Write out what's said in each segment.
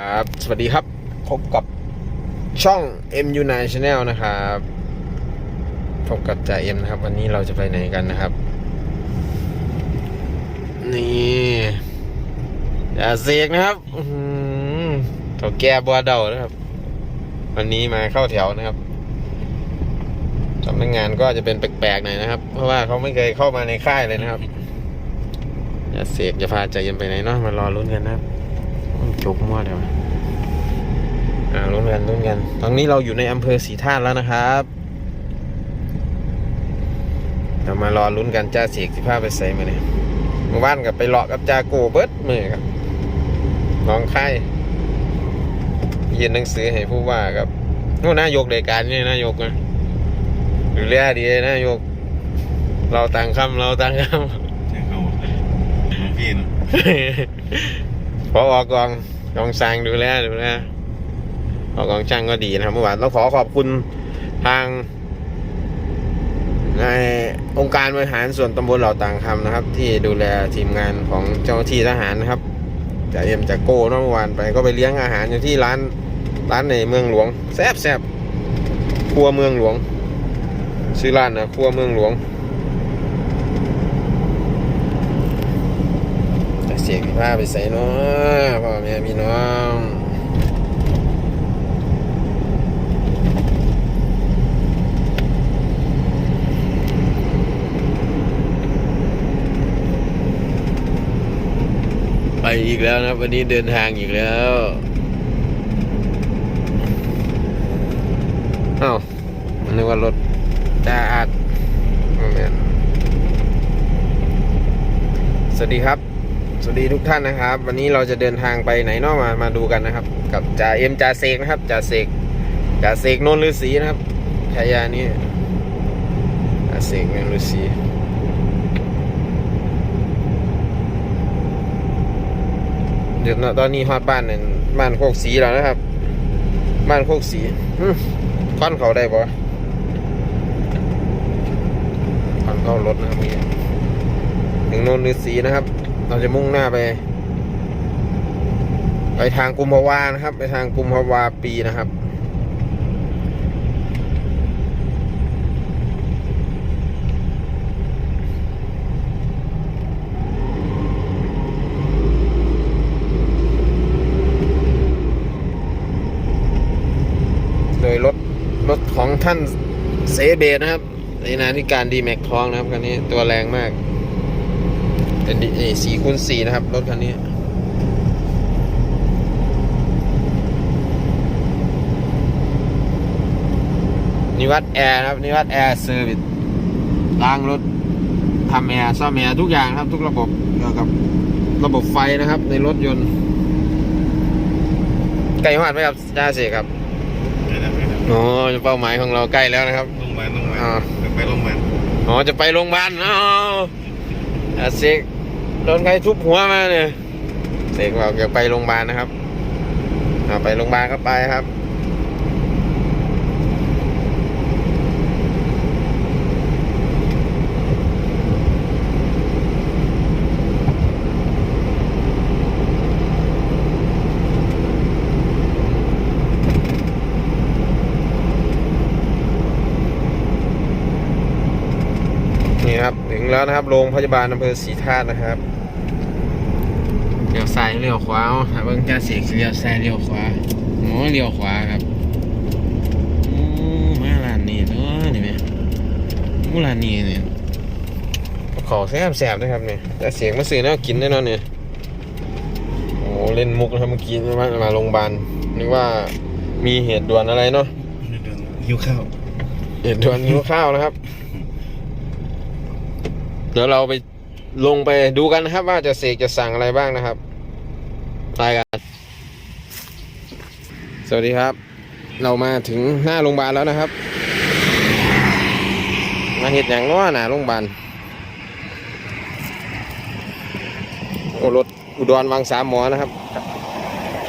ครับสวัสดีครับ พบกับช่อง MU9 Channel นะครับ พบกับจ่าเอ็มนะครับ วันนี้เราจะไปไหนกันนะครับ นี่จ่าเสกนะครับเขาแก้บัวเดานะครับ วันนี้มาเข้าแถวนะครับสำนักงานก็จะเป็นแปลกๆหน่อยนะครับ เพราะว่าเขาไม่เคยเข้ามาในค่ายเลยนะครับจ่าเสกจะพาจ่าเอ็มไปไหนเนาะมารอลุ้นกันนะครับ จกมั่วเดี๋ยวอ่าลุ้นกันลุ้นกันตอนนี้เราอยู่ในอำเภอสีธาตุแล้วนะครับเรามารอลุ้นกันจ้าเสกสิพาไปใส่มาเนี่ยเมื่อวานกับไปเลาะกับจ้าโกเบิร์ดมือครับน้องค่ายยื่นหนังสือให้ผู้ว่ากับโอ้นายกรายการนี่นายกนะดูแลดีนายก เราต่างคำเราต่างคำใช่เขาน้องพี่เนอะ พออกองกองช่างดูแลดูแลพอกองช่างก็ดีนะครับเมื่อวานต้องขอขอบคุณทางในองค์การบริหารส่วนตำบลเหล่าต่างคำนะครับ ที่ดูแลทีมงานของเจ้าหน้าที่ทหารนะครับจาเอ็มจากโก้เมื่อวานไปก็ไปเลี้ยงอาหารอยู่ที่ร้านร้านในเมืองหลวงแซ่บแซ่บครัวเมืองหลวงชื่อร้านนะครัวเมืองหลวง จะเสียงพาไปใส่เนาะพ่อแม่พี่น้องไปอีกแล้วนะวันนี้เดินทางอีกแล้วเอ้ามันนึกว่ารถจ้าอาดสวัสดีครับ สวัสดีทุกท่านนะครับ วันนี้เราจะเดินทางไปไหนนอกมามาดูกันนะครับ กับจ่าเอ็มจ่าเสกนะครับจ่าเสกจ่าเสกนนท์ฤาษีนะครับฉายานี้จ่าเสกนนท์ฤาษีเดี๋ยวตอนนี้ฮอดบ้านนั่นบ้านโคกสีแล้วนะครับ บ้านโคกสีหึค่อนเขาได้ปะค่อนเข้ารถนะครับนี่ถึงนนท์ฤาษีนะครับ เราจะมุ่งหน้าไป ไปทางกุมภาวานะครับ ไปทางกุมภาวาปีนะครับ โดยรถรถของท่านเซเบตนะครับในนาธิการดีแม็กทองนะครับคันนี้ตัวแรงมาก สี่คูณสี่นะครับ รถคันนี้นิวัตแอร์นะครับนิวัตแอร์เซอร์วิสล้างรถทำแอร์ซ่อมแอร์ทุกอย่างนะครับ ทุกระบบเกี่ยวกับระบบไฟนะครับ ในรถยนต์ใกล้หอดไหมครับจ้าเสกครับไม่ได้ไม่ได้โอ้เป้าหมายของเราใกล้แล้วนะครับโรงพยาบาลโรงพยาบาลอ่าเดี๋ยวไปโรงพยาบาลอ๋อจะไปโรงพยาบาลอ๋ออะเสก โดนใครทุบหัวมาเนี่ยเสกบอกจะไปโรงพยาบาลนะครับเอาไปโรงพยาบาลก็ไปครับ งแล้วนะครับ โรงพยาบาลอำเภอศรีธาตุนะครับเลี้ยวซ้ายเลี้ยวขวาเอาถ้าเบิ่งจ้าเสกสิเลี้ยวซ้ายเลี้ยวขวาโอ้เลี้ยวขวาครับโอ้มาร้านนี้ตัวนี่แม่โอ้ร้านนี้เนี่ยขอแซ่บแซ่บนะครับเนี่ยแต่เสียงมาซื้อแนวกินแน่นอนเนี่ยโอ้เล่นมุกนะครับเมื่อกี้มามาโรงพยาบาลนึกว่ามีเหตุด่วนอะไรเนาะเดินหิวข้าวเหตุด่วนหิวข้าวนะครับ เดี๋ยวเราไปลงไปดูกันนะครับ ว่าจะเสกจะสั่งอะไรบ้างนะครับไปกัน สวัสดีครับ เรามาถึงหน้าโรงพยาบาลแล้วนะครับ มาเห็ดอย่างน้อหนาโรงพยาบาลโอ้รถอุดรวังสามหมอนะครับ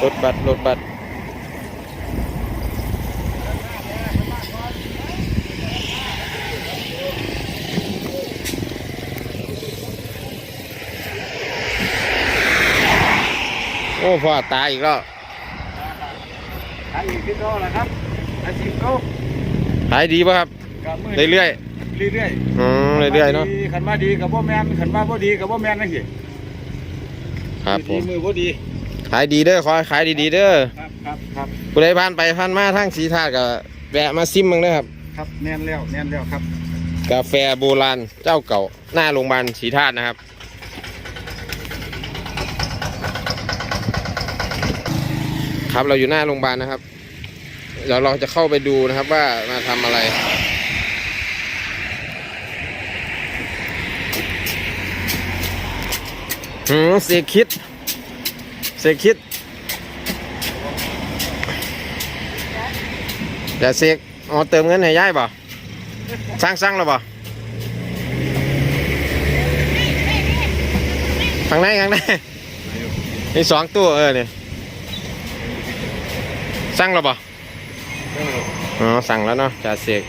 รถบัสรรถบัสโพ่อตายอีกแล้วขายอีกที่เขาแหละครับอาชีพเขาขายดีป่ะครับก็มืเรื่อยเรื่อยๆอืมเรื่อยๆเนาะขันมาดีกับพ่แมนขันมาพ่ดีกับพ่แมนนั่นสิครับผมมือพ่ดีขายดีเด้อขอให้ขายดีๆเด้อครับครับครับผู้ใดผ่านไปผ่านมาทางสีธาตุก็แวะมาซิมมึงนะครับ ครับแน่นแล้วแน่นแล้วครับ กาแฟโบราณเจ้าเก่าหน้าโรงพยาบาลศรีธาตุนะครับ ครับ เราอยู่หน้าโรงพยาบาลนะครับ เดี๋ยวเราจะเข้าไปดูนะครับว่ามาทำอะไรหืมเสกคิด เสกคิดจะเสกอ๋อเติมเงินให้ยายบ่สร้างสร้างแล้วบ่ข้างในข้างในนี่สองตัวเออเนี่ย สร้างแล้วบ่อ๋อสั่งแล้วเนาะจ่าเสก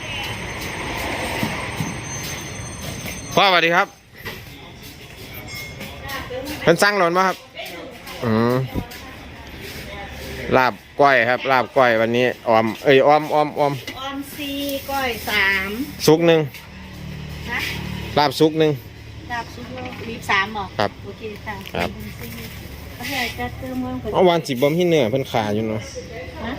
พ่อสวัสดีครับเป็นสั่งหล่นมาครับอืมลาบก้อยครับ ลาบก้อยวันนี้ออมเอ้ยออมออมออมออมซีก้อยสามซุกหนึ่งนะลาบซุกหนึ่งดาบซุปบีบสามบอกครับโอเคค่ะครับออมซี เขาอยากจะเติมเพิ่มเอาวันสิบอมที่เนื้อเพิ่นขาอยู่เนาะนะ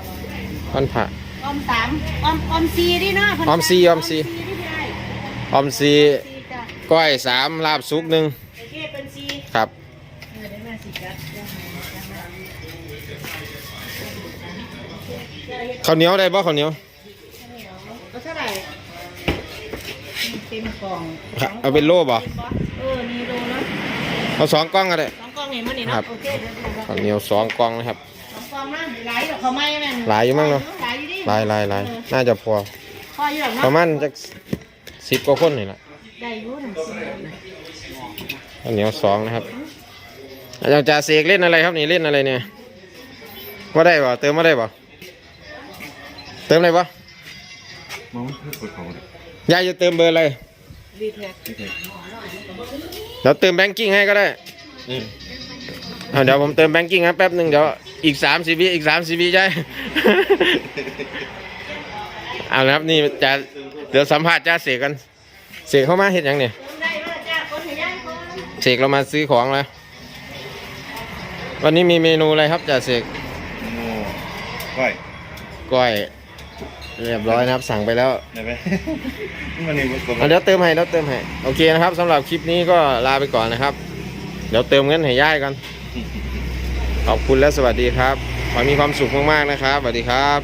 พันผ่าออมสามออมออมซีดิเนาะเพิ่นออมซีออมซีดิได้ออมซีออมซีจ้ะก้อยสามลาบซุกหนึ่งโอเคเป็นซีครับเออได้มาสิจัดเดี๋ยวให้จัดมาข้าวเหนียวได้บ่ข้าวเหนียวก็เท่าไหร่เต็มกล่องเอาเป็นโลบ่เออนี่โลเนาะเอาสองกล่องก็ได้ส องกล่องเห็นมั้ยนี่ครัเนาะบโอเคเดี๋ยวดูข้าวเหนียวสองกล่องนะครับสองกล่องนะหลายดอกเขาไม่แม่นหลายอยู่มั้งเนาะ หลายอยู่ดิลายลายลายน่าจะพอพออยู่หรอกปเนาะระมาณจักสิบกว่าคนนี่แหละได้อยู่หนึ่งสิบนะข้าวเหนียวสองนะครับอาจารย์จ่าเสกเล่นอะไรครับนี่เล่นอะไรเนี่ยว่าได้บ่เติมมาได้บ่เติมอะไรบ่มองไม่เปิดของเลยยายจะเติมเบอร์อะไรรีแท็กเดี๋ยวเติมแบงกิ้งให้ก็ได้ นี่ อ่าเดี๋ยวผมเติมแบงกิ้งครับแป๊บหนึ่งเดี๋ยวอีกสามสิบวิอีกสามสิบวิใช่ เอาละครับนี่จะเดี๋ยวสัมภาษณ์จ้าเสกกัน เสกเข้ามาเห็นยังเนี่ยได้มาจ้าคนให้ย่างคนเสกเรามาซื้อของแล้ววันนี้มีเมนูอะไรครับจ่าเสกโม่ก้อยก้อยเรียบร้อยนะครับสั่งไปแล้วได้ไหมมันนี่มันเอาเดี๋ยวเติมให้เดี๋ยวเติมให้โอเคนะครับสำหรับคลิปนี้ก็ลาไปก่อนนะครับ เดี๋ยวเติมเงินให้ย่ายกัน ขอบคุณและสวัสดีครับ ขอให้มีความสุขมาก ๆ นะครับ สวัสดีครับ